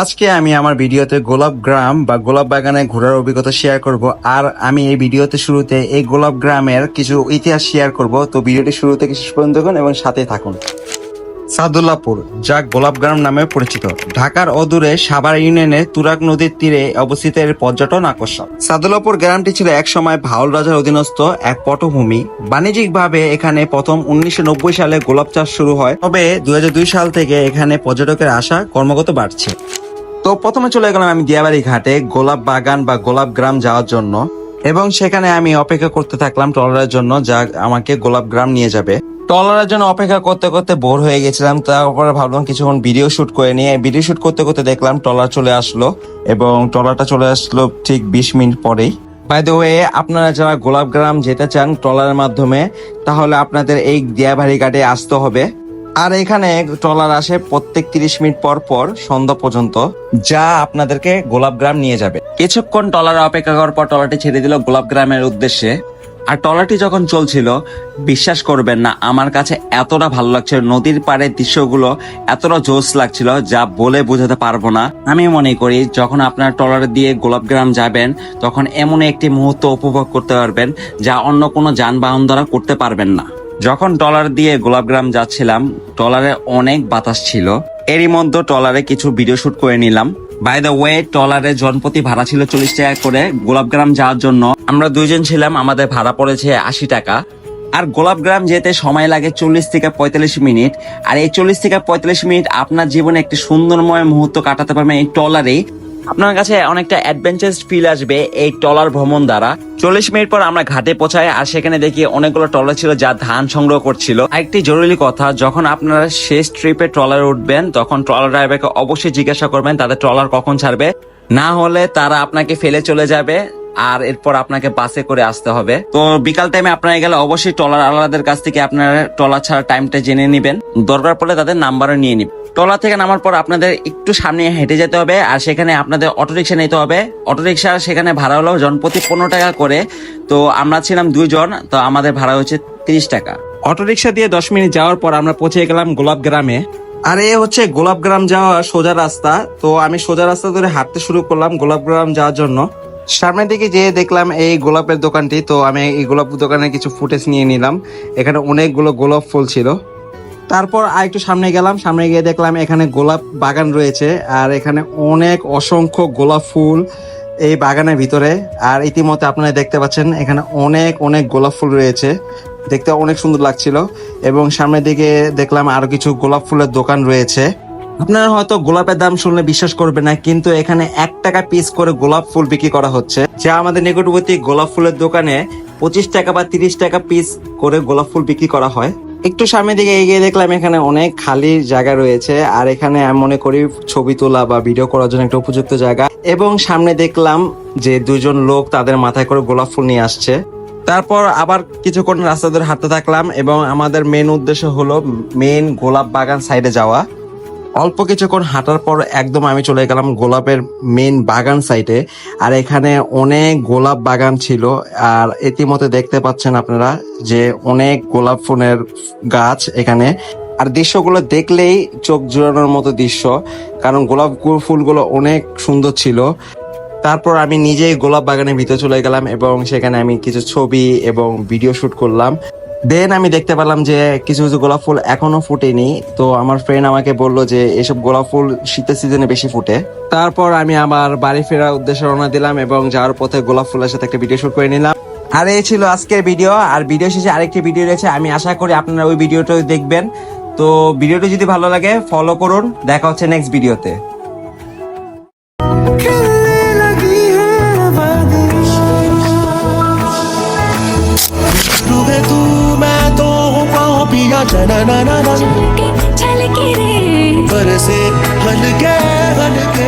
আজকে আমি আমার ভিডিওতে গোলাপ গ্রাম বা গোলাপ বাগানে ঘোরার অভিজ্ঞতা শেয়ার করব। আর আমি এই ভিডিওতে শুরুতে এই গোলাপ গ্রামের কিছু ইতিহাস শেয়ার করব। তো ভিডিওটি শুরু থেকে শেষ পর্যন্ত দেখুন এবং সাথে থাকুন। সাদুল্লাপুর, যা গোলাপগ্রাম নামে পরিচিত। ঢাকার অদূরে সাভার ইউনিয়নের তুরাগ নদীর তীরে অবস্থিত এর পর্যটন আকর্ষণ। সাদুল্লাপুর গ্রামটি ছিল একসময় ভাওল রাজার অধীনস্থ এক পটভূমি। বাণিজ্যিকভাবে এখানে প্রথম উনিশশো নব্বই সালে গোলাপ চাষ শুরু হয়। তবে দুই হাজার দুই সাল থেকে এখানে পর্যটকের আশা কর্মগত বাড়ছে। তো প্রথমে চলে গেলাম আমি দিয়াবাড়ি ঘাটে, গোলাপ বাগান বা গোলাপ গ্রাম যাওয়ার জন্য। এবং সেখানে আমি অপেক্ষা করতে থাকলাম ট্রলারের জন্য, যা আমাকে গোলাপ গ্রাম নিয়ে যাবে। ট্রলারের জন্য অপেক্ষা করতে করতে বোর হয়ে গেছিলাম, তারপরে ভাবলাম কিছুক্ষণ ভিডিও শুট করে নিয়ে, ভিডিও শুট করতে করতে দেখলাম ট্রলার চলে আসলো, এবং ট্রলারটা চলে আসলো ঠিক বিশ মিনিট পরেই। বাই দ্য ওয়ে আপনারা যারা গোলাপ গ্রাম যেতে চান ট্রলারের মাধ্যমে, তাহলে আপনাদের এই দিয়াবাড়ি ঘাটে আসতে হবে। আর এখানে ট্রলার আসে প্রত্যেক তিরিশ মিনিট পর পর সন্ধ্যা পর্যন্ত, যা আপনাদেরকে গোলাপগ্রাম নিয়ে যাবে। কিছুক্ষণ ট্রলার অপেক্ষা করার পর ট্রলারটি ছেড়ে দিল গোলাপগ্রামের উদ্দেশ্যে। আর ট্রলারটি যখন চলছিল, বিশ্বাস করবেন না, আমার কাছে এতটা ভালো লাগছিল, নদীর পাড়ের দৃশ্যগুলো এতটা জোস লাগছিল, যা বলে বোঝাতে পারব না। আমি মনে করি, যখন আপনার ট্রলার দিয়ে গোলাপগ্রাম যাবেন, তখন এমন একটি মুহূর্ত উপভোগ করতে পারবেন, যা অন্য কোনো যানবাহন দ্বারা করতে পারবেন না। যখন ট্রলার দিয়ে গোলাপগ্রাম যাচ্ছিলাম ট্রলারে অনেক বাতাস ছিল। এরই মধ্যে ট্রলারে কিছু ভিডিও শুট করে নিলাম। বাই দ্য ওয়ে ট্রলারে জনপ্রতি ভাড়া ছিল চল্লিশ টাকা করে। গোলাপগ্রাম যাওয়ার জন্য আমরা দুইজন ছিলাম, আমাদের ভাড়া পড়েছে আশি টাকা। আর গোলাপগ্রাম যেতে সময় লাগে চল্লিশ থেকে পঁয়তাল্লিশ মিনিট। আর এই চল্লিশ থেকে পঁয়তাল্লিশ মিনিট আপনার জীবনে একটি সুন্দরময় মুহূর্ত কাটাতে পারবেন এই ট্রলারেই আপনার কাছে অনেকটা অ্যাডভেঞ্চার ফিল আসবে এই ট্রলার ভ্রমণ দ্বারা। চল্লিশ মিনিট পর আমরা ঘাটে পৌঁছাই, আর সেখানে দেখি অনেকগুলো ট্রলার ছিল যা ধান সংগ্রহ করছিল। আরেকটি জরুরি কথা, যখন আপনারা শেষ ট্রিপে ট্রলারে উঠবেন, তখন ট্রলার ড্রাইভারকে অবশ্যই জিজ্ঞাসা করবেন, তাদের ট্রলার কখন ছাড়বে। না হলে তারা আপনাকে ফেলে চলে যাবে, আর এরপর আপনাকে বাসে করে আসতে হবে। তো বিকাল টাইমে আপনারা গেলে অবশ্যই ট্রলার আলাদের কাছ থেকে আপনারা ট্রলার ছাড়া টাইমটা জেনে নেবেন। দরকার পড়লে তাদের নাম্বারও নিয়ে নিবেন। ট্রলার থেকে নামার পর আপনাদের একটু সামনে হেঁটে যেতে হবে আর সেখানে আপনাদের অটোরিকশা নিতে হবে। অটোরিকশা সেখানে ভাড়া হলো জনপ্রতি পনেরো টাকা করে। তো আমরা ছিলাম দুইজন তো আমাদের ভাড়া হচ্ছে তিরিশ টাকা। অটোরিকশা দিয়ে দশ মিনিট যাওয়ার পর আমরা পৌঁছে গেলাম গোলাপ গ্রামে। আর এ হচ্ছে গোলাপ গ্রাম যাওয়ার সোজা রাস্তা। তো আমি সোজা রাস্তা ধরে হাঁটতে শুরু করলাম গোলাপ গ্রাম যাওয়ার জন্য। সামনের দিকে যেয়ে দেখলাম এই গোলাপের দোকানটি তো আমি এই গোলাপ দোকানে কিছু ফুটেজ নিয়ে নিলাম। এখানে অনেকগুলো গোলাপ ফুল ছিল। তারপর আর একটু সামনে গেলাম, সামনে গিয়ে দেখলাম এখানে গোলাপ বাগান রয়েছে, আর এখানে অনেক অসংখ্য গোলাপ ফুল এই বাগানের ভিতরে, আর ইতিমধ্যে আপনারা দেখতে পাচ্ছেন এখানে অনেক অনেক গোলাপ ফুল রয়েছে, দেখতে অনেক সুন্দর লাগছিল, এবং সামনের দিকে দেখলাম আরও কিছু গোলাপ ফুলের দোকান রয়েছে। আপনারা হয়তো গোলাপের দাম শুনলে বিশ্বাস করবেন না, কিন্তু এখানে এক টাকা পিস করে গোলাপ ফুল বিক্রি করা হচ্ছে। যা আমাদের নিকটবর্তী গোলাপ ফুলের দোকানে পঁচিশ টাকা বা তিরিশ টাকা পিস করে গোলাপ ফুল বিক্রি করা হয়। একটু সামনের দিকে এগিয়ে দেখলাম এখানে অনেক খালি জায়গা রয়েছে, আর এখানে আমি মনে করি ছবি তোলা বা ভিডিও করার জন্য একটা উপযুক্ত জায়গা। এবং সামনে দেখলাম যে দুজন লোক তাদের মাথায় করে গোলাপ ফুল নিয়ে আসছে। তারপর আবার কিছুক্ষণ রাস্তা ধরে হাঁটতে থাকলাম এবং আমাদের মেন উদ্দেশ্য হলো মেন গোলাপ বাগান সাইডে যাওয়া। অল্প কিছুক্ষণ হাঁটার পর একদম আমি চলে গেলাম গোলাপের মেন বাগান সাইটে আর এখানে অনেক গোলাপ বাগান ছিল। আর ইতিমধ্যে দেখতে পাচ্ছেন আপনারা যে অনেক গোলাপ ফুলের গাছ এখানে। আর দৃশ্যগুলো দেখলেই চোখ জোড়ানোর মতো দৃশ্য, কারণ গোলাপ ফুলগুলো অনেক সুন্দর ছিল। তারপর আমি নিজেই গোলাপ বাগানের ভিতরে চলে গেলাম এবং সেখানে আমি কিছু ছবি এবং ভিডিও শুট করলাম। দেন আমি দেখতে পেলাম যে কিছু কিছু গোলাপ ফুল এখনও ফুটেনি। তো আমার ফ্রেন্ড আমাকে বলল যে এসব গোলাপ ফুল শীতের সিজনে বেশি ফুটে। তারপর আমি আমার বাড়ি ফেরার উদ্দেশ্যে রওনা দিলাম এবং যাওয়ার পথে গোলাপ ফুলের সাথে একটা ভিডিও শুট করে নিলাম। আর এই ছিল আজকের ভিডিও আর ভিডিও শেষে আরেকটি ভিডিও রয়েছে। আমি আশা করি আপনারা ওই ভিডিওটাও দেখবেন। তো ভিডিওটি যদি ভালো লাগে ফলো করুন। দেখা হচ্ছে নেক্সট ভিডিওতে पाँव पिया ना ना ना ना झलके झलके रे बरसे हल्के हल्के